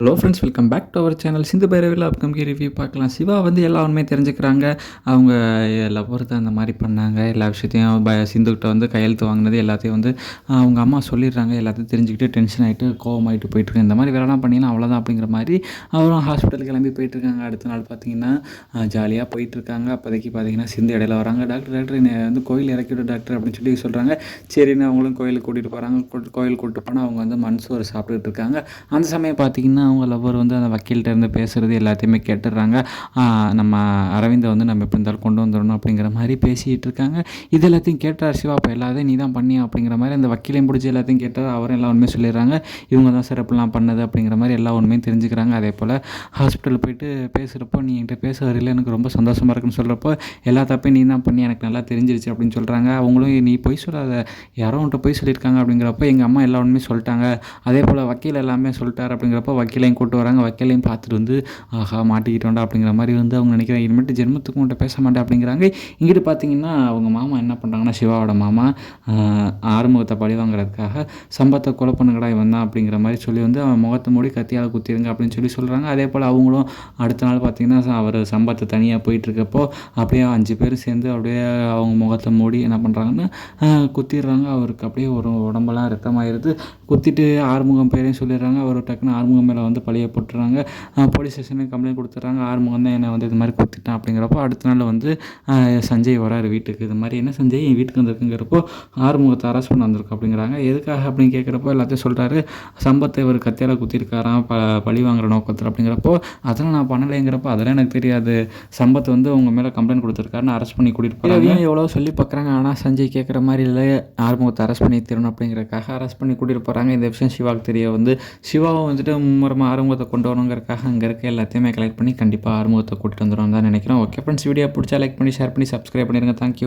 Hello friends welcome back to our channel Sindhu பைரவில் upcoming review பார்க்கலாம். சிவா வந்து எல்லா உண்மையும் தெரிஞ்சுக்கிறாங்க. அவங்க லவ்வர்த்தை அந்த மாதிரி பண்ணாங்க. எல்லா விஷயத்தையும் ப சிந்துக்கிட்ட வந்து கையெழுத்து வாங்கினது எல்லாத்தையும் வந்து அவங்க அம்மா சொல்லிடுறாங்க. எல்லாத்தையும் தெரிஞ்சுக்கிட்டு டென்ஷன் ஆகிட்டு கோவமாயிட்டு போயிட்டுருக்கு. இந்த மாதிரி வேலைலாம் பண்ணிங்கன்னா அவ்வளோதான் அப்படிங்கிற மாதிரி அவரும் ஹாஸ்பிட்டல் கிளம்பி போயிட்டுருக்காங்க. அடுத்த நாள் பார்த்தீங்கன்னா ஜாலியாக போயிட்டுருக்காங்க. அப்போதைக்கு பார்த்தீங்கன்னா சிந்து இடையில வராங்க. டாக்டர் டாக்டர் என்னை வந்து கோயில் இறக்கிவிடு டாக்டர் அப்படின்னு சொல்லி சொல்கிறாங்க சரின்னு அவங்களும் கோயிலுக்கு கூட்டிகிட்டு போகிறாங்க கோயில் கூட்டிட்டு போனால் அவங்க வந்து மண்சோறு சாப்பிட்டுட்டு இருக்காங்க. அந்த சமயம் பார்த்தீங்கன்னா அவங்க லவ்வர் வந்து அந்த வக்கீல்கிட்ட இருந்து பேசுகிறது எல்லாத்தையுமே கேட்டுடுறாங்க. நம்ம அரவிந்தை வந்து நம்ம எப்படி இருந்தாலும் கொண்டு வந்துடணும் அப்படிங்கிற மாதிரி பேசிகிட்டு இருக்காங்க. இது எல்லாத்தையும் கேட்டார் சிவா. அப்போ எல்லாத்தையும் நீ தான் பண்ணியா அப்படிங்கிற மாதிரி அந்த வக்கீலையும் பிடிச்சி எல்லாத்தையும் கேட்டார். அவரும் எல்லா உண்மையும் சொல்லிடுறாங்க. இவங்க தான் சார் எப்படிலாம் பண்ணது அப்படிங்கிற மாதிரி எல்லா உண்மையும் தெரிஞ்சுக்கிறாங்க. அதே போல் ஹாஸ்பிட்டல் போயிட்டு பேசுகிறப்போ நீ என்கிட்ட பேச வரல எனக்கு ரொம்ப சந்தோஷமாக இருக்குன்னு சொல்கிறப்போ எல்லா தப்பையும் நீ தான் பண்ணி எனக்கு நல்லா தெரிஞ்சிருச்சு அப்படின்னு சொல்கிறாங்க அவங்களும் நீ பொய் சொல்லாத. யாரோ உன்ட்ட பொய் சொல்லியிருக்காங்க அப்படிங்கிறப்போ எங்கள் அம்மா எல்லா உண்மையும் சொல்லிட்டாங்க. அதே போல் வக்கீல் எல்லாமே சொல்லிட்டார் அப்படிங்கிறப்ப வக்கீலையும் கூட்டு வராங்க. வக்கீலையும் பார்த்துட்டு வந்து ஆஹா மாட்டிக்கிட்டோண்டா அப்படிங்கிற மாதிரி வந்து அவங்க நினைக்கிறாங்க. இனிமேட்டு ஜென்மத்துக்கு உன்ட்ட பேச மாட்டேன் அப்படிங்கிறாங்க. இங்கிட்டு பார்த்தீங்கன்னா அவங்க மாமா என்ன பண்ணுறாங்கன்னா சிவாவோட மாமா ஆறுமுகத்தை பழி வாங்குறதுக்காக சம்பத்தை கொலை பண்ணுங்கடா இவன் தான் அப்படிங்கிற மாதிரி சொல்லி வந்து அவன் முகத்தை மூடி கத்தியால் குத்திடுங்க அப்படின்னு சொல்லி சொல்கிறாங்க அதே போல் அவங்களும் அடுத்த நாள் பார்த்திங்கன்னா அவர் சம்பத்தை தனியாக போயிட்டுருக்கப்போ அப்படியே அஞ்சு பேர் சேர்ந்து அப்படியே அவங்க முகத்தை மூடி என்ன பண்ணுறாங்கன்னா குத்திடுறாங்க. அவருக்கு அப்படியே ஒரு உடம்பெல்லாம் ரத்தமாயிருது. குத்திட்டு ஆறுமுகம் பேரையும் சொல்லிடுறாங்க. அவர் டக்குன்னு ஆறுமுகம் மேலே வந்து பழிய போட்டுறாங்க. போலீஸ் ஸ்டேஷனுக்கு கம்ப்ளைண்ட் கொடுத்துட்றாங்க ஆறுமுகம் தான் என்னை வந்து இது மாதிரி குத்திட்டான் அப்படிங்கிறப்போ அடுத்த நாள் வந்து சஞ்சய் வராரு வீட்டுக்கு. இது மாதிரி என்ன சஞ்சய்? என் வீட்டுக்கு வந்திருக்குங்கிறப்போ ஆறுமுகத்தை அரெஸ்ட் பண்ண வந்திருக்கு? அப்படிங்கிறாங்க. எதுக்காக? அப்படின்னு கேட்குறப்போ எல்லாத்தையும் சொல்கிறாரு சம்பத்தை இவர் கத்தியால் குத்திருக்காராம் ப பழி வாங்குற நோக்கத்தில். அப்படிங்கிறப்போ அதெல்லாம் நான் பண்ணலைங்கிறப்போ அதெல்லாம் எனக்கு தெரியாது. சம்பத்தை வந்து உங்கள் மேலே கம்ப்ளைண்ட் கொடுத்துருக்காருன்னு அரெஸ்ட் பண்ணி கூட்டிகிட்டு போகிறாங்க எவ்வளோ சொல்லி பார்க்குறாங்க ஆனால் சஞ்சய் கேட்குற மாதிரி இல்லை. ஆறுமுகத்தை அரெஸ்ட் பண்ணி தரணும் அப்படிங்கிறக்காக அரெஸ்ட் பண்ணி கூட்டிகிட்டு போகிறாங்க இந்த விஷயம் சிவாவுக்கு தெரிய வந்து சிவாவை வந்துட்டு மூலமாக ஆறுமுகத்தை கொண்டு வரணுங்கிறக்காக அங்கே இருக்க எல்லாத்தையுமே கலெக்ட் பண்ணி கண்டிப்பாக ஆறுமுகத்தை கூட்டிகிட்டு வந்துடும் தான் நினைக்கிறோம். ஓகே ஃப்ரெண்ட்ஸ் வீடியோ பிடிச்சா லைக் பண்ணி ஷேர் பண்ணி சப்ஸ்கிரைப் பண்ணிடுங்க. Thank you